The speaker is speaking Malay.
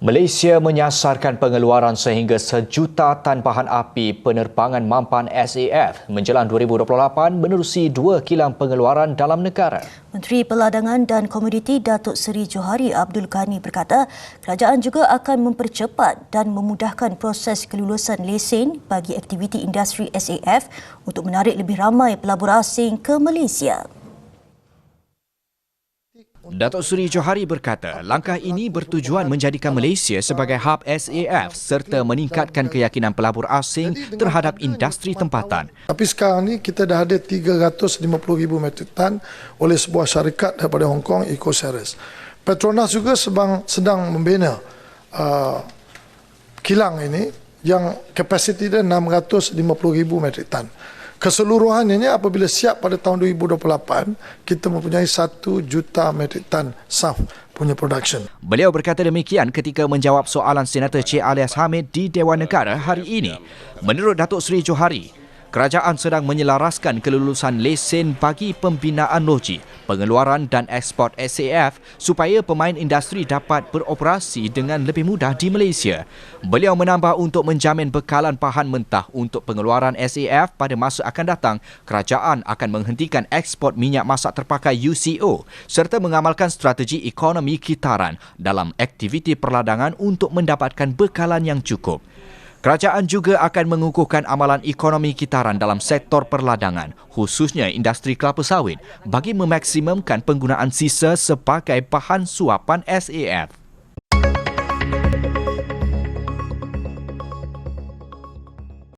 Malaysia menyasarkan pengeluaran sehingga sejuta tan bahan api penerbangan mampan SAF menjelang 2028 menerusi dua kilang pengeluaran dalam negara. Menteri Peladangan dan Komoditi Datuk Seri Johari Abdul Ghani berkata, kerajaan juga akan mempercepat dan memudahkan proses kelulusan lesen bagi aktiviti industri SAF untuk menarik lebih ramai pelabur asing ke Malaysia. Datuk Seri Johari berkata, langkah ini bertujuan menjadikan Malaysia sebagai hub SAF serta meningkatkan keyakinan pelabur asing terhadap industri tempatan. Tapi sekarang ni kita dah ada 350,000 metrik tan oleh sebuah syarikat daripada Hong Kong, EcoSeries. Petronas juga sebang, sedang membina uh, kilang ini yang kapasiti dia 650,000 metrik tan keseluruhannya apabila siap pada tahun 2028 kita mempunyai 1 juta metrik tan SAF punya production. Beliau berkata demikian ketika menjawab soalan Senator Cik Alias Hamid di Dewan Negara hari ini. Menurut Datuk Seri Johari, kerajaan sedang menyelaraskan kelulusan lesen bagi pembinaan loji, pengeluaran dan ekspor SAF supaya pemain industri dapat beroperasi dengan lebih mudah di Malaysia. Beliau menambah untuk menjamin bekalan bahan mentah untuk pengeluaran SAF pada masa akan datang, kerajaan akan menghentikan ekspor minyak masak terpakai UCO serta mengamalkan strategi ekonomi kitaran dalam aktiviti perladangan untuk mendapatkan bekalan yang cukup. Kerajaan juga akan mengukuhkan amalan ekonomi kitaran dalam sektor perladangan, khususnya industri kelapa sawit, bagi memaksimumkan penggunaan sisa sebagai bahan suapan SAF.